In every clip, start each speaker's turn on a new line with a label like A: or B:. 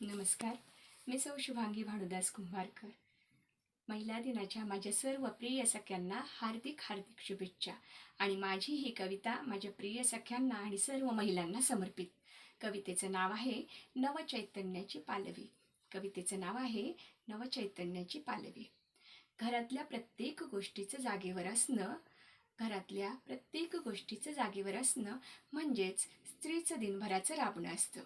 A: नमस्कार. मी सौ शुभांगी भानुदास कुंभारकर. महिला दिनाच्या माझ्या सर्व प्रिय सख्यांना हार्दिक हार्दिक शुभेच्छा आणि माझी ही कविता माझ्या प्रिय सख्यांना आणि सर्व महिलांना समर्पित. कवितेचं नाव आहे नवचैतन्याची पालवी. कवितेचं नाव आहे नवचैतन्याची पालवी. घरातल्या प्रत्येक गोष्टीचं जागेवर असणं घरातल्या प्रत्येक गोष्टीचं जागेवर असणं म्हणजेच स्त्रीचं दिनभराचं राबणं असतं.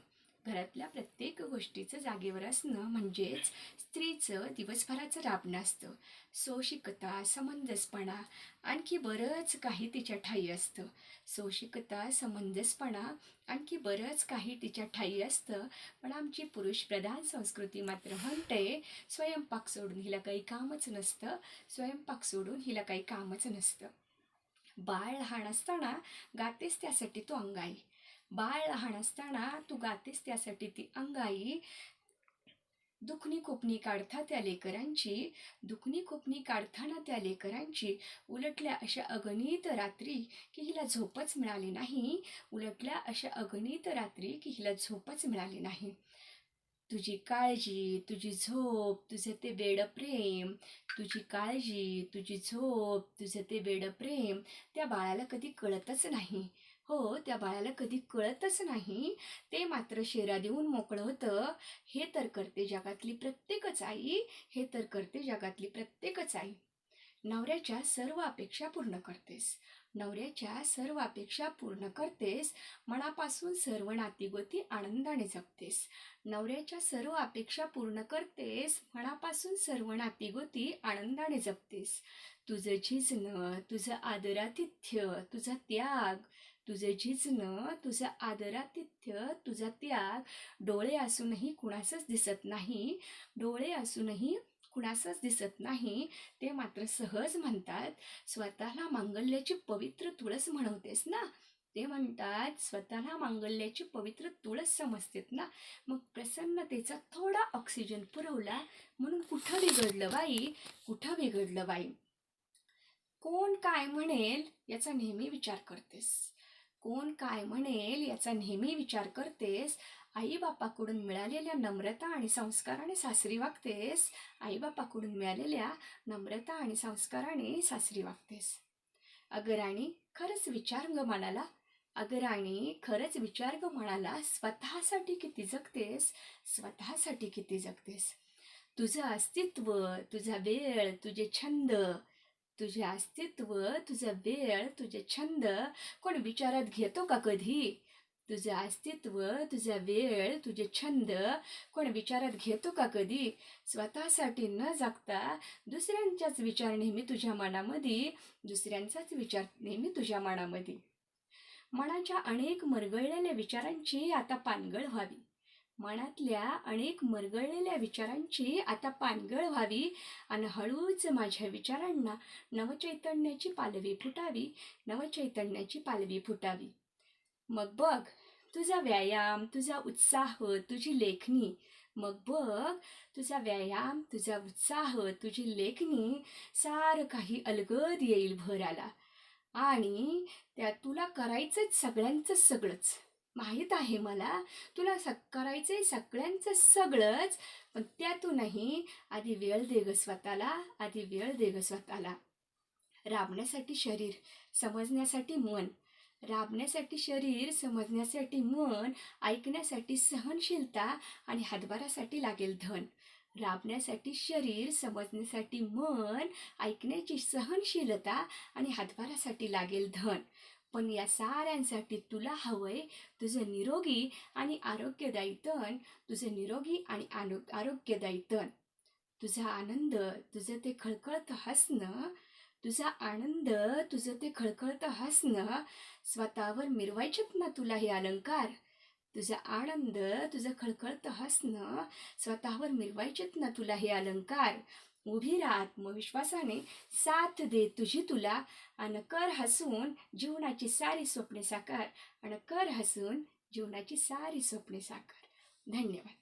A: घरातल्या प्रत्येक गोष्टीचं जागेवर असणं म्हणजेच स्त्रीचं दिवसभराचं राबणं असतं. सोशिकता समंजसपणा आणखी बरंच काही तिच्या ठाई असतं. सोशिकता समंजसपणा आणखी बरंच काही तिच्या ठाई असतं. पण आमची पुरुष प्रधान संस्कृती मात्र म्हणते स्वयंपाक सोडून हिला काही कामच नसतं. स्वयंपाक सोडून हिला काही कामच नसतं. बाळ लहान असताना गातेस त्यासाठी तो अंगाई. बाळ लहान असताना तू गातेस त्यासाठी ती अंगाई. दुखणी कोपणी काढता त्या लेकरांची दुखणी कोपणी काढताना त्या लेकरांची. उलटल्या अशा अगणित रात्री की हिला झोपच मिळाली नाही. उलटल्या अशा अगणित रात्री की हिला झोपच मिळाली नाही. तुझी काळजी तुझी झोप तुझं ते बेड प्रेम. तुझी काळजी तुझी झोप तुझं ते बेड प्रेम. त्या बाळाला कधी कळतच नाही. हो त्या बाळाला कधी कळतच नाही. ते मात्र शेरा देऊन मोकळं होतं. हे तर करते जगातली प्रत्येकच आई. हे तर करते जगातली प्रत्येकच आई. नवऱ्याच्या सर्व अपेक्षा पूर्ण करतेस. नवऱ्याच्या सर्व अपेक्षा पूर्ण करतेस मनापासून सर्व नातीगोती आनंदाने जगतेस. नवऱ्याच्या सर्व अपेक्षा पूर्ण करतेस मनापासून सर्व नातीगोती आनंदाने जगतेस. तुझं झिजणं तुझं आदरातिथ्य तुझा त्याग तुझं झिजणं तुझं आदरातिथ्य तुझा त्याग डोळे असूनही कुणासच दिसत नाही. डोळे असूनही कुणासच दिसत नाही ते मात्र सहज म्हणतात स्वतःला मांगल्याची पवित्र तुळस म्हणवतेस ना? ते म्हणतात स्वतःला मांगल्याची पवित्र तुळस समजतेत ना? मग प्रसन्नतेचा थोडा ऑक्सिजन पुरवला म्हणून कुठं बिघडलं बाई? कुठं बिघडलं बाई? कोण काय म्हणेल याचा नेहमी विचार करतेस. कोण काय म्हणेल याचा नेहमी विचार करतेस. आईबापाकडून मिळालेल्या नम्रता आणि संस्काराने सासरी वागतेस. आईबापाकडून मिळालेल्या नम्रता आणि संस्काराने सासरी वागतेस. अगराणी खरंच विचार ग म्हणाला अगराणी खरंच विचार ग म्हणाला स्वतःसाठी किती जगतेस. स्वतःसाठी किती जगतेस. तुझं अस्तित्व तुझा वेळ तुझे छंद तुझे अस्तित्व तुझा वेळ तुझे छंद कोण विचारात घेतो का कधी? तुझं अस्तित्व तुझा वेळ तुझे छंद कोण विचारात घेतो का कधी? स्वतःसाठी न जगता दुसऱ्यांचाच विचार नेहमी तुझ्या मनामध्ये दुसऱ्यांचाच विचार नेहमी तुझ्या मनामध्ये. मनाच्या अनेक मरगळलेल्या विचारांची आता पानगळ व्हावी. मनातल्या अनेक मरगळलेल्या विचारांची आता पानगळ व्हावी आणि हळूच माझ्या विचारांना नवचैतन्याची पालवी फुटावी नवचैतन्याची पालवी फुटावी. मग बघ तुझा व्यायाम तुझा उत्साह तुझी लेखणी. मग बघ तुझा व्यायाम तुझा उत्साह तुझी लेखणी सारं काही अलगद येईल भराला. आणि त्या तुला करायचंच सगळ्यांचं सगळंच. माहीत आहे मला. तुला स करायचंय सगळ्यांचं सगळंच पण त्यातूनही आधी वेळ दे ग स्वतःला आधी वेळ दे ग स्वतःला. राबण्यासाठी शरीर समजण्यासाठी मन. राबण्यासाठी शरीर समजण्यासाठी मन ऐकण्यासाठी सहनशीलता आणि हातभारासाठी लागेल धन. राबण्यासाठी शरीर समजण्यासाठी मन ऐकण्याची सहनशीलता आणि हातभारासाठी लागेल धन. पण या साऱ्यांसाठी तुला हवंय तुझं निरोगी आणि आरोग्यदायी तण तुझं निरोगी आणि आनो आरोग्यदायी तण. तुझा आनंद तुझं ते खळखळतं हसणं तुझा आनंद तुझं ते खळखळतं हसणं स्वतःवर मिरवायचेत ना तुला हे अलंकार? तुझा आनंद तुझं खळखळतं हसणं स्वतःवर मिरवायचेत ना तुला हे अलंकार? उभी राहा आत्मविश्वासाने साथ दे तुझी तुला. आणि कर हसून जीवनाची सारी स्वप्ने साकार. आणि कर हसून जीवनाची सारी स्वप्ने साकार. धन्यवाद.